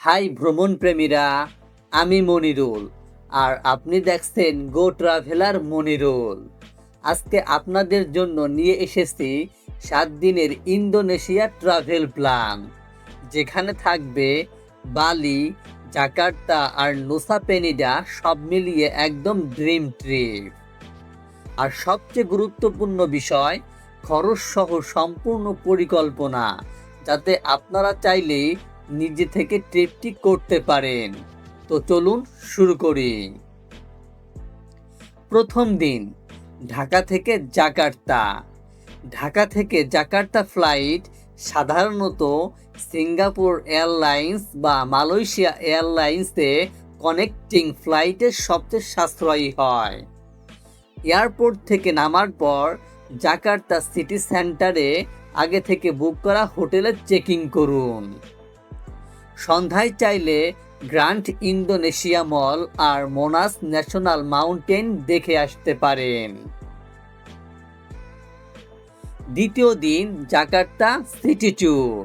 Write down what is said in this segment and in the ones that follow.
High ভ্রমণ প্রেমীরা, আমি মনিরুল। আর আপনি দেখছেন গো ট্রাভেলার মনিরুল। আজকে আপনাদের জন্য নিয়ে এসেছি সাত দিনের ইন্দোনেশিয়া ট্রাভেল প্ল্যান যেখানে থাকবে বালি, জাকার্তা আর নুসা পেনিডা সব মিলিয়ে একদম ড্রিম ট্রিপ আর সবচেয়ে গুরুত্বপূর্ণ বিষয়, খরচ সহ সম্পূর্ণ পরিকল্পনা, যাতে আপনারা চাইলেই নিজে থেকে ট্রিপটি করতে পারেন। তো চলুন শুরু করি। প্রথম দিন, ঢাকা থেকে জাকার্তা। ঢাকা থেকে জাকার্তা ফ্লাইট সাধারণত সিঙ্গাপুর এয়ারলাইন্স বা মালয়েশিয়া এয়ারলাইন্সে কানেক্টিং ফ্লাইটের সবচেয়ে সাশ্রয়ী হয়। এয়ারপোর্ট থেকে নামার পর জাকার্তা সিটি সেন্টারে আগে থেকে বুক করা হোটেলে চেকিং করুন। সন্ধ্যায় চাইলে গ্র্যান্ড ইন্দোনেশিয়া মল আর মোনাস ন্যাশনাল মাউন্টেন দেখে আসতে পারেন। দ্বিতীয় দিন জাকার্তা সিটি ট্যুর।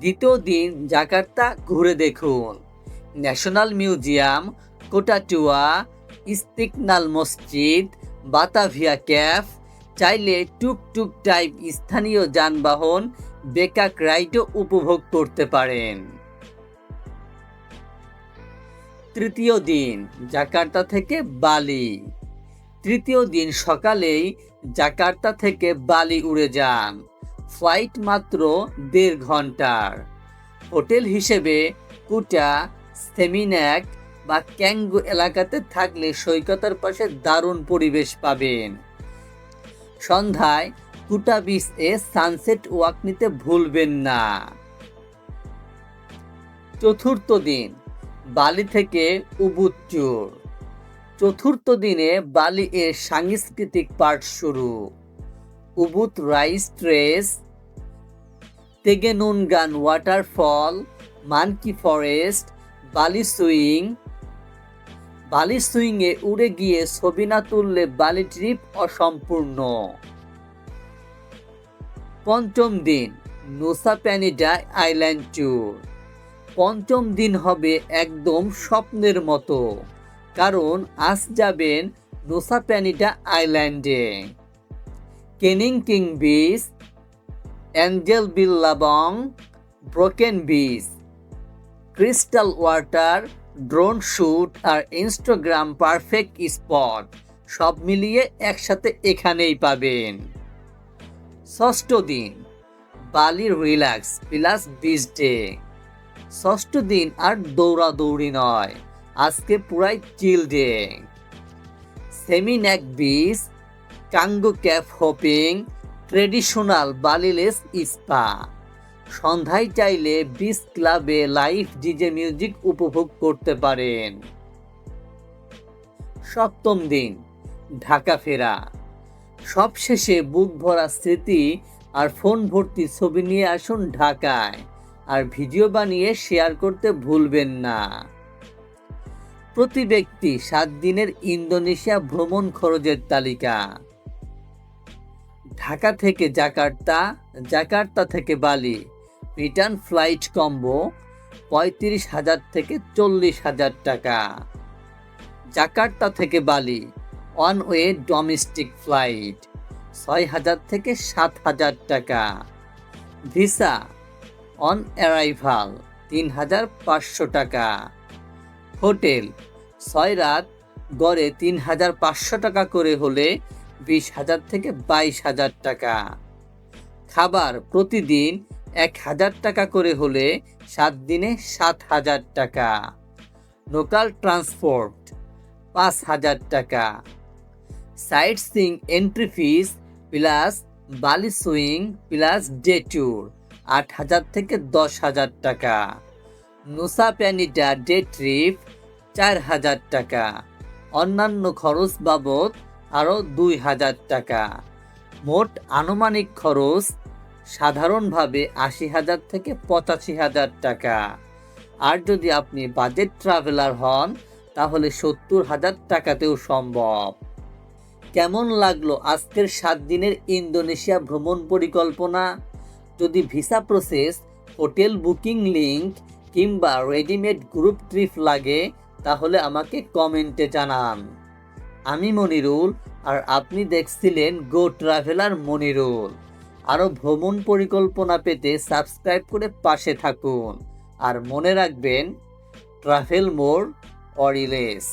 দ্বিতীয় দিন জাকার্তা ঘুরে দেখুন। ন্যাশনাল মিউজিয়াম, কোটাটুয়া, ইস্তিকনাল মসজিদ, বাতাভিয়া ক্যাফ, চাইলে টুকটুক টাইপ স্থানীয় যানবাহন, বেকাক রাইডও উপভোগ করতে পারেন। তৃতীয় দিন, জাকার্তা থেকে বালি। তৃতীয় দিন সকালেই জাকার্তা থেকে বালি উড়ে যান, ফ্লাইট মাত্র দেড় ঘণ্টার। হোটেল হিসেবে কুটা সেমিন্যাক বা ক্যাঙ্গু এলাকাতে থাকলে সৈকতের পাশে দারুণ পরিবেশ পাবেন। সন্ধ্যায় কুটা বিচ এ সানসেট ওয়াক নিতে ভুলবেন না। চতুর্থ দিন বালি থেকে উবুদ ট্যুর চতুর্থ দিনে বালি এর সাংস্কৃতিক পার্ট শুরু। Ubud rice terrace Tegenungan waterfall, monkey forest, Bali swing. Bali সুইংয়ে উড়ে গিয়ে ছবি না তুললে বালি ট্রিপ অসম্পূর্ণ। পঞ্চম দিন নোসা প্যানিডা আইল্যান্ড ট্যুর পঞ্চম দিন হবে একদম স্বপ্নের মতো। কারণ আজ যাবেন নোসা প্যানিডা আইল্যান্ডে। Kelingking beach Angel Billabong, broken beach crystal water, drone shoot আর ইনস্টাগ্রাম পারফেক্ট স্পট সব মিলিয়ে একসাথে এখানেই পাবেন। ষষ্ঠ দিন, বালির রিল্যাক্স প্লাস বিচ ডে। ষষ্ঠ দিন আর দৌড়াদৌড়ি নয়। আজকে পুরাই chill day Seminyak beach Canggu cafe hopping, traditional Balinese spa সন্ধ্যায় চাইলে বিচ ক্লাবে লাইভ ডিজে মিউজিক উপভোগ করতে পারেন। সপ্তম দিন, ঢাকা ফেরা। সবশেষে বুক ভরা স্মৃতি আর ফোন ভর্তি ছবি নিয়ে আসুন ঢাকায়। আর ভিডিও বানিয়ে শেয়ার করতে ভুলবেন না। প্রতি ব্যক্তি সাত দিনের ইন্দোনেশিয়া ভ্রমণ খরচের তালিকা। ঢাকা থেকে জাকার্তা জাকার্তা থেকে বালি রিটার্ন ফ্লাইট কম্বো পঁয়ত্রিশ হাজার থেকে চল্লিশ হাজার টাকা। জাকার্তা থেকে বালি ওয়ান ওয়ে ডোমেস্টিক ফ্লাইট ছয় হাজার থেকে সাত হাজার টাকা। ভিসা অন অ্যারাইভাল তিন হাজার পাঁচশো টাকা। হোটেল, ছয় রাত গড়ে তিন হাজার পাঁচশো টাকা করে হলে বিশ হাজার থেকে বাইশ হাজার টাকা। খাবার প্রতিদিন এক হাজার টাকা করে হলে সাত দিনে সাত হাজার টাকা। লোকাল ট্রান্সপোর্ট, পাঁচ হাজার টাকা। Sightseeing entry fees plus Bali swing plus day tour. আট হাজার থেকে দশ হাজার টাকা। নুসা প্যানিটা ডে ট্রিপ চার হাজার টাকা। অন্যান্য খরচ বাবদ আরও দুই হাজার টাকা। মোট আনুমানিক খরচ সাধারণভাবে আশি হাজার থেকে পঁচাশি হাজার টাকা। আর যদি আপনি বাজেট ট্রাভেলার হন, তাহলে সত্তর হাজার টাকাতেও সম্ভব। কেমন লাগল আজকের সাত দিনের ইন্দোনেশিয়া ভ্রমণ পরিকল্পনা? যদি visa process, hotel booking link কিংবা রেডিমেড গ্রুপ ট্রিপ লাগে, তাহলে আমাকে কমেন্টে জানান। আমি মনিরুল আর আপনি দেখছিলেন গো ট্রাভেলার মনিরুল। আরও ভ্রমণ পরিকল্পনা পেতে সাবস্ক্রাইব করে পাশে থাকুন। আর মনে রাখবেন, ট্রাভেল মোর অরিলেস।